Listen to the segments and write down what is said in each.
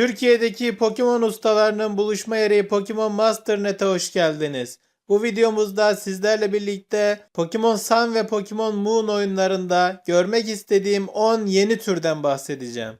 Türkiye'deki Pokemon ustalarının buluşma yeri Pokemon Master Net'e hoş geldiniz. Bu videomuzda sizlerle birlikte Pokemon Sun ve Pokemon Moon oyunlarında görmek istediğim 10 yeni türden bahsedeceğim.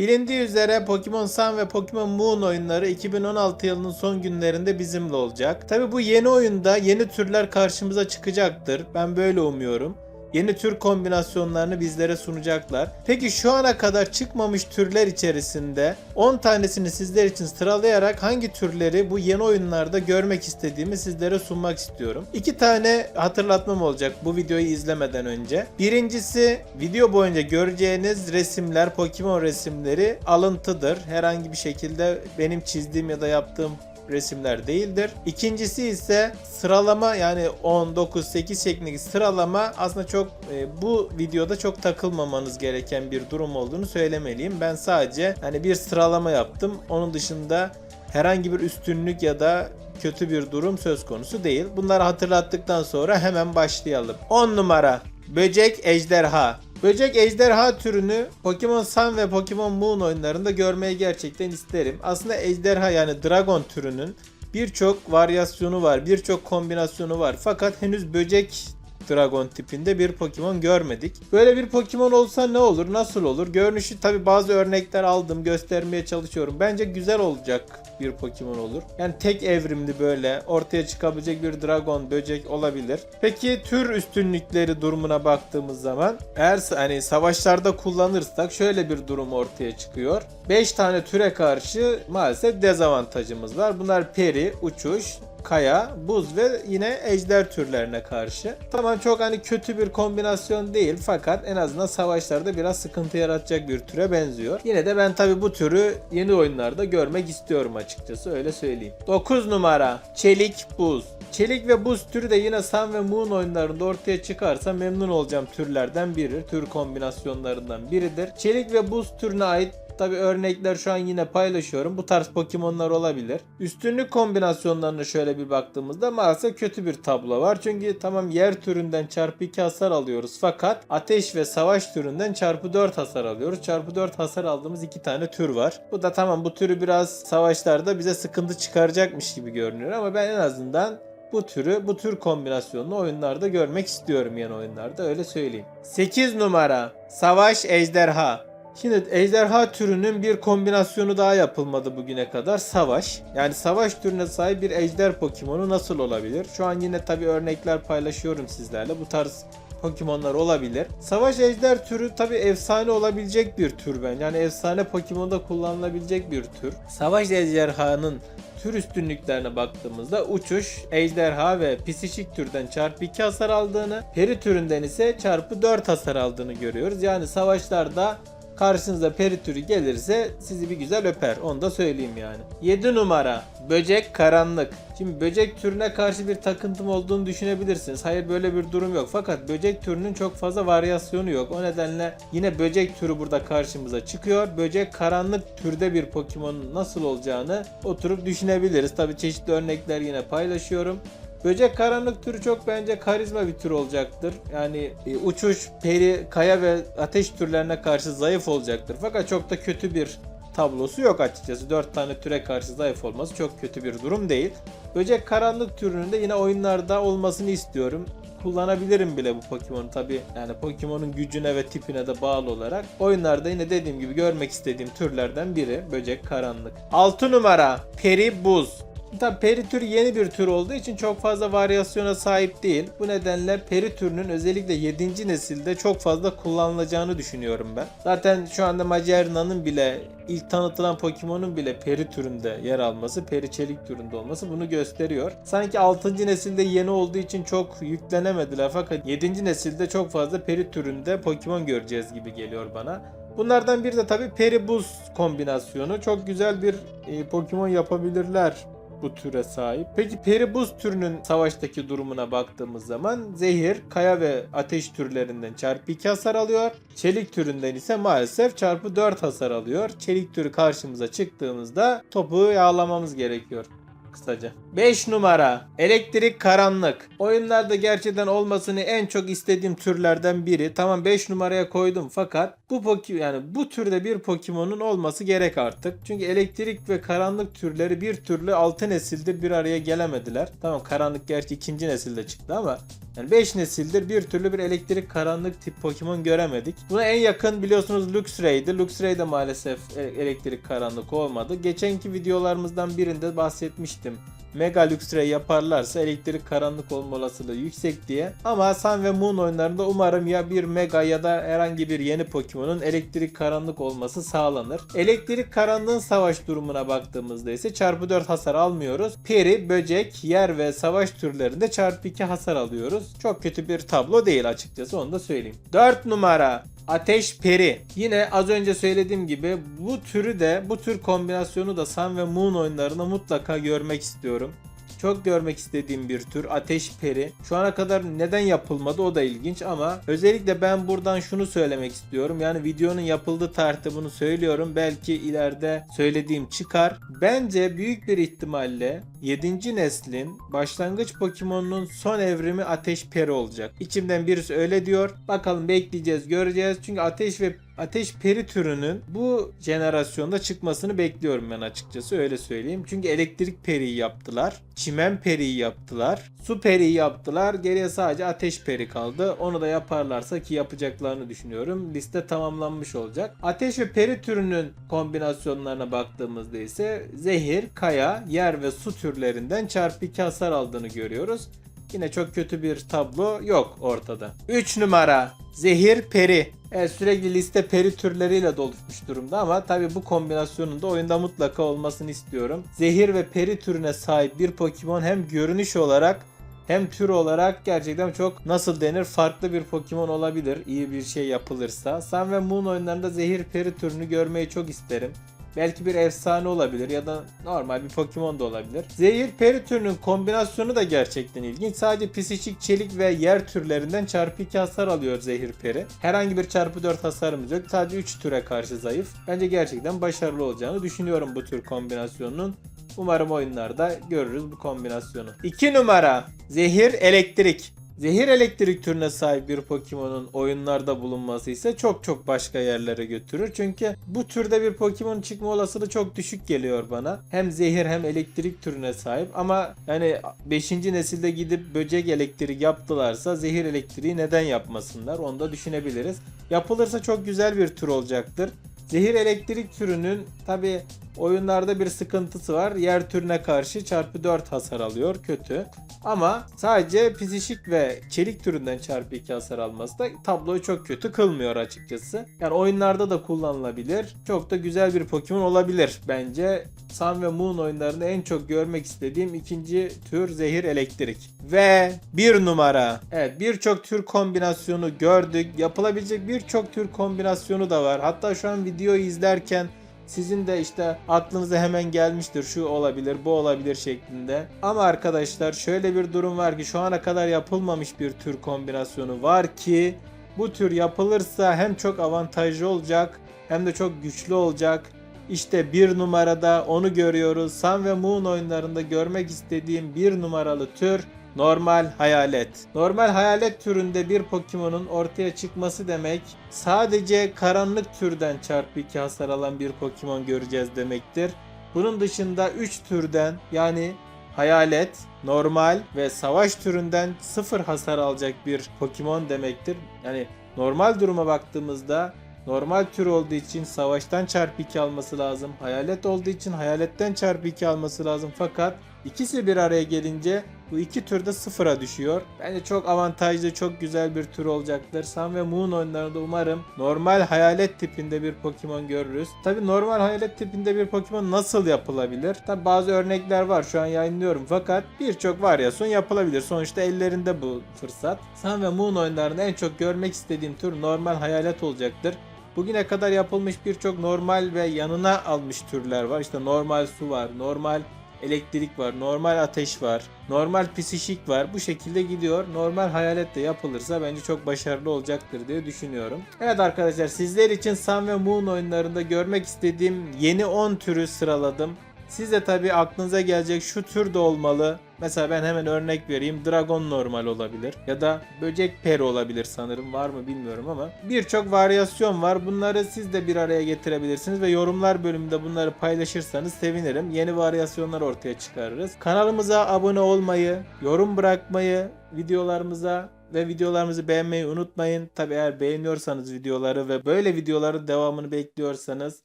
Bilindiği üzere Pokemon Sun ve Pokemon Moon oyunları 2016 yılının son günlerinde bizimle olacak. Tabi bu yeni oyunda yeni türler karşımıza çıkacaktır. Ben böyle umuyorum. Yeni tür kombinasyonlarını bizlere sunacaklar. Peki şu ana kadar çıkmamış türler içerisinde 10 tanesini sizler için sıralayarak hangi türleri bu yeni oyunlarda görmek istediğimi sizlere sunmak istiyorum. İki tane hatırlatmam olacak bu videoyu izlemeden önce. Birincisi video boyunca göreceğiniz resimler, Pokemon resimleri alıntıdır. Herhangi bir şekilde benim çizdiğim ya da yaptığım resimler değildir. İkincisi ise sıralama yani 10, 9, 8 şeklindeki sıralama aslında çok e, bu videoda çok takılmamanız gereken bir durum olduğunu söylemeliyim. Ben sadece hani bir sıralama yaptım. Onun dışında herhangi bir üstünlük ya da kötü bir durum söz konusu değil. Bunları hatırlattıktan sonra hemen başlayalım. 10 numara Böcek Ejderha Böcek ejderha türünü Pokemon Sun ve Pokemon Moon oyunlarında görmeyi gerçekten isterim. Aslında ejderha yani dragon türünün birçok varyasyonu var, birçok kombinasyonu var. Fakat henüz böcek Dragon tipinde bir Pokemon görmedik. Böyle bir Pokemon olsa ne olur, nasıl olur? Görünüşü tabi bazı örnekler aldım, göstermeye çalışıyorum. Bence güzel olacak bir Pokemon olur. Yani tek evrimli böyle ortaya çıkabilecek bir Dragon, böcek olabilir. Peki tür üstünlükleri durumuna baktığımız zaman eğer hani savaşlarda kullanırsak şöyle bir durum ortaya çıkıyor. 5 tane türe karşı maalesef dezavantajımız var. Bunlar peri, uçuş, kaya, buz ve yine ejder türlerine karşı. Tamam çok hani kötü bir kombinasyon değil fakat en azından savaşlarda biraz sıkıntı yaratacak bir türe benziyor. Yine de ben tabi bu türü yeni oyunlarda görmek istiyorum açıkçası öyle söyleyeyim. 9 numara Çelik Buz. Çelik ve buz türü de yine Sun ve Moon oyunlarında ortaya çıkarsa memnun olacağım türlerden biri. Tür kombinasyonlarından biridir. Çelik ve buz türüne ait Tabi örnekler şu an yine paylaşıyorum. Bu tarz Pokemon'lar olabilir. Üstünlük kombinasyonlarına şöyle bir baktığımızda maalesef kötü bir tablo var. Çünkü tamam yer türünden çarpı 2 hasar alıyoruz. Fakat ateş ve savaş türünden çarpı 4 hasar alıyoruz. Çarpı 4 hasar aldığımız iki tane tür var. Bu da tamam bu türü biraz savaşlarda bize sıkıntı çıkaracakmış gibi görünüyor. Ama ben en azından bu türü, bu tür kombinasyonunu oyunlarda görmek istiyorum yeni oyunlarda öyle söyleyeyim. 8 numara Savaş Ejderha. Şimdi ejderha türünün bir kombinasyonu daha yapılmadı bugüne kadar. Savaş. Yani savaş türüne sahip bir ejder Pokemon'u nasıl olabilir? Şu an yine tabi örnekler paylaşıyorum sizlerle. Bu tarz Pokemon'lar olabilir. Savaş ejder türü tabi efsane olabilecek bir tür ben. Yani efsane Pokemon'da kullanılabilecek bir tür. Savaş ejderhanın tür üstünlüklerine baktığımızda uçuş, ejderha ve psişik türden çarpı 2 hasar aldığını, peri türünden ise çarpı 4 hasar aldığını görüyoruz. Yani savaşlarda karşınıza peri türü gelirse sizi bir güzel öper. Onu da söyleyeyim yani. 7 numara böcek karanlık. Şimdi böcek türüne karşı bir takıntım olduğunu düşünebilirsiniz. Hayır böyle bir durum yok. Fakat böcek türünün çok fazla varyasyonu yok. O nedenle yine böcek türü burada karşımıza çıkıyor. Böcek karanlık türde bir Pokemon nasıl olacağını oturup düşünebiliriz. Tabi çeşitli örnekler yine paylaşıyorum. Böcek karanlık türü çok bence karizma bir tür olacaktır. Yani e, uçuş, peri, kaya ve ateş türlerine karşı zayıf olacaktır. Fakat çok da kötü bir tablosu yok açıkçası. 4 tane türe karşı zayıf olması çok kötü bir durum değil. Böcek karanlık türünün de yine oyunlarda olmasını istiyorum. Kullanabilirim bile bu Pokemon'u tabi yani Pokemon'un gücüne ve tipine de bağlı olarak. Oyunlarda yine dediğim gibi görmek istediğim türlerden biri böcek karanlık. 6 numara Peri Buz. Tabi peri türü yeni bir tür olduğu için çok fazla varyasyona sahip değil. Bu nedenle peri türünün özellikle 7. nesilde çok fazla kullanılacağını düşünüyorum ben. Zaten şu anda Macerina'nın bile ilk tanıtılan Pokemon'un bile peri türünde yer alması, peri çelik türünde olması bunu gösteriyor. Sanki 6. nesilde yeni olduğu için çok yüklenemediler fakat 7. nesilde çok fazla peri türünde Pokemon göreceğiz gibi geliyor bana. Bunlardan biri de tabi peri buz kombinasyonu. Çok güzel bir e, Pokemon yapabilirler bu türe sahip. Peki peri buz türünün savaştaki durumuna baktığımız zaman zehir, kaya ve ateş türlerinden çarpı 2 hasar alıyor. Çelik türünden ise maalesef çarpı 4 hasar alıyor. Çelik türü karşımıza çıktığımızda topu yağlamamız gerekiyor. Kısaca. 5 numara elektrik karanlık. Oyunlarda gerçekten olmasını en çok istediğim türlerden biri. Tamam 5 numaraya koydum fakat bu Pokemon yani bu türde bir Pokemon'un olması gerek artık. Çünkü elektrik ve karanlık türleri bir türlü 6 nesildir bir araya gelemediler. Tamam karanlık gerçi ikinci nesilde çıktı ama yani 5 nesildir bir türlü bir elektrik karanlık tip Pokemon göremedik. Buna en yakın biliyorsunuz Luxray'di. Luxray de maalesef e- elektrik karanlık olmadı. Geçenki videolarımızdan birinde bahsetmiştim. Mega Luxray yaparlarsa elektrik karanlık olma olasılığı yüksek diye. Ama Sun ve Moon oyunlarında umarım ya bir Mega ya da herhangi bir yeni Pokemon'un elektrik karanlık olması sağlanır. Elektrik karanlığın savaş durumuna baktığımızda ise çarpı 4 hasar almıyoruz. Peri, böcek, yer ve savaş türlerinde çarpı 2 hasar alıyoruz. Çok kötü bir tablo değil açıkçası onu da söyleyeyim. 4 numara Ateş Peri. Yine az önce söylediğim gibi bu türü de bu tür kombinasyonu da Sun ve Moon oyunlarında mutlaka görmek istiyorum. Çok görmek istediğim bir tür Ateş Peri. Şu ana kadar neden yapılmadı o da ilginç ama özellikle ben buradan şunu söylemek istiyorum. Yani videonun yapıldığı tarihte bunu söylüyorum. Belki ileride söylediğim çıkar. Bence büyük bir ihtimalle 7. neslin başlangıç Pokemon'un son evrimi Ateş Peri olacak. İçimden birisi öyle diyor. Bakalım bekleyeceğiz, göreceğiz. Çünkü Ateş ve Ateş Peri türünün bu jenerasyonda çıkmasını bekliyorum ben açıkçası öyle söyleyeyim. Çünkü elektrik periyi yaptılar. Çimen periyi yaptılar. Su periyi yaptılar. Geriye sadece ateş peri kaldı. Onu da yaparlarsa ki yapacaklarını düşünüyorum. Liste tamamlanmış olacak. Ateş ve peri türünün kombinasyonlarına baktığımızda ise zehir, kaya, yer ve su türlerinden çarpı 2 hasar aldığını görüyoruz. Yine çok kötü bir tablo yok ortada. 3 numara Zehir Peri. Evet sürekli liste peri türleriyle doluşmuş durumda ama tabi bu kombinasyonun da oyunda mutlaka olmasını istiyorum. Zehir ve peri türüne sahip bir Pokemon hem görünüş olarak hem tür olarak gerçekten çok nasıl denir farklı bir Pokemon olabilir iyi bir şey yapılırsa. Sun ve Moon oyunlarında zehir peri türünü görmeyi çok isterim. Belki bir efsane olabilir ya da normal bir Pokemon da olabilir. Zehir peri türünün kombinasyonu da gerçekten ilginç. Sadece psikik, çelik ve yer türlerinden çarpı 2 hasar alıyor zehir peri. Herhangi bir çarpı 4 hasarımız yok. Sadece 3 türe karşı zayıf. Bence gerçekten başarılı olacağını düşünüyorum bu tür kombinasyonun. Umarım oyunlarda görürüz bu kombinasyonu. 2 numara Zehir Elektrik. Zehir elektrik türüne sahip bir Pokemon'un oyunlarda bulunması ise çok çok başka yerlere götürür. Çünkü bu türde bir Pokemon çıkma olasılığı çok düşük geliyor bana. Hem zehir hem elektrik türüne sahip ama yani 5. nesilde gidip böcek elektrik yaptılarsa zehir elektriği neden yapmasınlar onu da düşünebiliriz. Yapılırsa çok güzel bir tür olacaktır. Zehir elektrik türünün tabi oyunlarda bir sıkıntısı var. Yer türüne karşı çarpı 4 hasar alıyor. Kötü. Ama sadece psişik ve çelik türünden çarpı 2 hasar alması da tabloyu çok kötü kılmıyor açıkçası. Yani oyunlarda da kullanılabilir. Çok da güzel bir Pokemon olabilir bence. Sun ve Moon oyunlarında en çok görmek istediğim ikinci tür zehir elektrik. Ve bir numara. Evet birçok tür kombinasyonu gördük. Yapılabilecek birçok tür kombinasyonu da var. Hatta şu an videoyu izlerken sizin de işte aklınıza hemen gelmiştir şu olabilir bu olabilir şeklinde. Ama arkadaşlar şöyle bir durum var ki şu ana kadar yapılmamış bir tür kombinasyonu var ki bu tür yapılırsa hem çok avantajlı olacak hem de çok güçlü olacak. İşte bir numarada onu görüyoruz. Sun ve Moon oyunlarında görmek istediğim bir numaralı tür Normal hayalet. Normal hayalet türünde bir Pokemon'un ortaya çıkması demek sadece karanlık türden çarpı 2 hasar alan bir Pokemon göreceğiz demektir. Bunun dışında 3 türden yani hayalet, normal ve savaş türünden 0 hasar alacak bir Pokemon demektir. Yani normal duruma baktığımızda normal tür olduğu için savaştan çarpı 2 alması lazım. Hayalet olduğu için hayaletten çarpı 2 alması lazım. Fakat ikisi bir araya gelince bu iki türde sıfıra düşüyor. Bence çok avantajlı, çok güzel bir tür olacaktır. Sun ve Moon oyunlarında umarım normal hayalet tipinde bir Pokemon görürüz. Tabi normal hayalet tipinde bir Pokemon nasıl yapılabilir? Tabi bazı örnekler var şu an yayınlıyorum fakat birçok varyasyon yapılabilir. Sonuçta ellerinde bu fırsat. Sun ve Moon oyunlarında en çok görmek istediğim tür normal hayalet olacaktır. Bugüne kadar yapılmış birçok normal ve yanına almış türler var. İşte normal su var, normal elektrik var, normal ateş var, normal psişik var. Bu şekilde gidiyor. Normal hayalet de yapılırsa bence çok başarılı olacaktır diye düşünüyorum. Evet arkadaşlar sizler için Sun ve Moon oyunlarında görmek istediğim yeni 10 türü sıraladım. Siz de tabii aklınıza gelecek şu tür de olmalı. Mesela ben hemen örnek vereyim. Dragon normal olabilir. Ya da böcek peri olabilir sanırım. Var mı bilmiyorum ama. Birçok varyasyon var. Bunları siz de bir araya getirebilirsiniz ve yorumlar bölümünde bunları paylaşırsanız sevinirim. Yeni varyasyonlar ortaya çıkarırız. Kanalımıza abone olmayı, yorum bırakmayı, videolarımıza ve videolarımızı beğenmeyi unutmayın. Tabi eğer beğeniyorsanız videoları ve böyle videoların devamını bekliyorsanız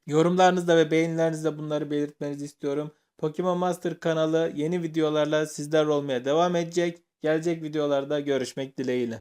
yorumlarınızda ve beğenilerinizde bunları belirtmenizi istiyorum. Pokemon Master kanalı yeni videolarla sizler olmaya devam edecek. Gelecek videolarda görüşmek dileğiyle.